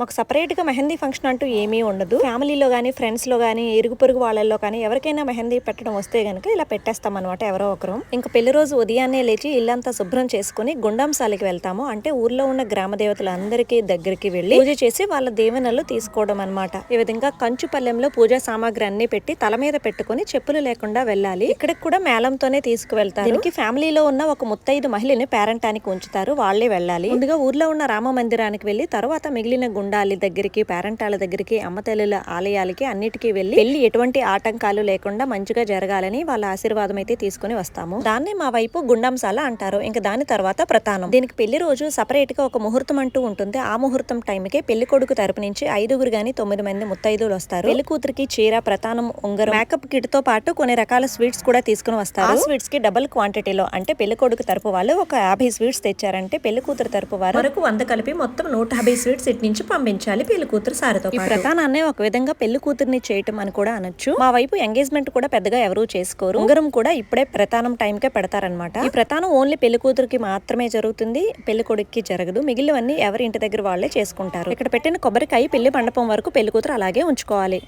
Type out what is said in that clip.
మాకు సపరేట్గా మెహందీ ఫంక్షన్ అంటూ ఏమీ ఉండదు. ఫ్యామిలీలో కానీ ఫ్రెండ్స్లో గానీ ఇరుగు పొరుగు వాళ్ళల్లో కానీ ఎవరికైనా మెహందీ పెట్టడం వస్తే గనుక ఇలా పెట్టేస్తాం అనమాట ఎవరో ఒకరు. ఇంకా పెళ్ళి రోజు ఉదయాన్నే లేచి ఇల్లంతా శుభ్రం చేసుకుని గుండంసాలకి వెళ్తాము. అంటే ఊర్లో ఉన్న గ్రామ దేవతలందరికీ దగ్గరికి వెళ్ళి పూజ చేసి వాళ్ళ దీవెనలు తీసుకోవడం అన్నమాట. ఈ విధంగా కంచుపల్లెంలో పూజా సామాగ్రి అన్ని పెట్టి తల మీద పెట్టుకుని చెప్పులు లేకుండా వెళ్ళాలి. ఇక్కడికి కూడా మేళంతోనే తీసుకువెళ్తారు. దీనికి ఫ్యామిలీలో ఉన్న ఒక ముత్తైదు మహిళని పేరంటానికి ఉంచుతారు. వాళ్ళే వెళ్ళాలి. ముందుగా ఊర్లో ఉన్న రామ మందిరానికి వెళ్ళి తర్వాత మిగిలిన ఉండాలి దగ్గరికి పేరెంటాల దగ్గరికి అమ్మతల్లుల ఆలయాలకి అన్నిటికీ వెళ్ళి వెళ్ళి ఎటువంటి ఆటంకాలు లేకుండా మంచిగా జరగాలని వాళ్ళ ఆశీర్వాదం అయితే తీసుకుని వస్తాము. దాన్ని మా వైపు గుండంసాల అంటారు. ఇంకా దాని తర్వాత ప్రధానం దీనికి పెళ్ళి రోజు సపరేట్గా ఒక ముహూర్తం అంటూ ఉంటుంది. ఆ ముహూర్తం టైంకే పెళ్ళి కొడుకు తరపు నుంచి ఐదుగురు గాని తొమ్మిది మంది ముత్తైదులు వస్తారు. పెళ్ళి కూతురికి చీర ప్రధానం ఉంగరం మేకప్ కిట్తో పాటు కొన్ని రకాల స్వీట్స్ కూడా తీసుకుని వస్తారు. ఆ స్వీట్స్కి డబుల్ క్వాంటిటీలో అంటే పెళ్ళి కొడుకు తరపు వాళ్ళు ఒక యాభై స్వీట్స్ తెచ్చారంటే పెళ్ళి కూతురు తరపు వారు వరకు వంద కలిపి మొత్తం నూట యాభై స్వీట్స్ ఇటు నుంచి పంపించాలి పెళ్ళి కూతురు సారితో ఈ ప్రధానాన్ని ఒక విధంగా పెళ్ళి కూతుర్ని చేయటం అని కూడా అనొచ్చు. మా వైపు ఎంగేజ్మెంట్ కూడా పెద్దగా ఎవరూ చేసుకోరు. ఉంగరం కూడా ఇప్పుడే ప్రధానం టైంకే పెడతారనమాట ఈ ప్రధానం ఓన్లీ పెళ్ళి కూతురికి మాత్రమే జరుగుతుంది. పెళ్ళి కొడుక్కి జరగదు. మిగిలినవన్నీ ఎవరి ఇంటి దగ్గర వాళ్ళే చేసుకుంటారు. ఇక్కడ పెట్టిన కొబ్బరికాయ పెళ్ళి మండపం వరకు పెళ్ళి కూతురు అలాగే ఉంచుకోవాలి.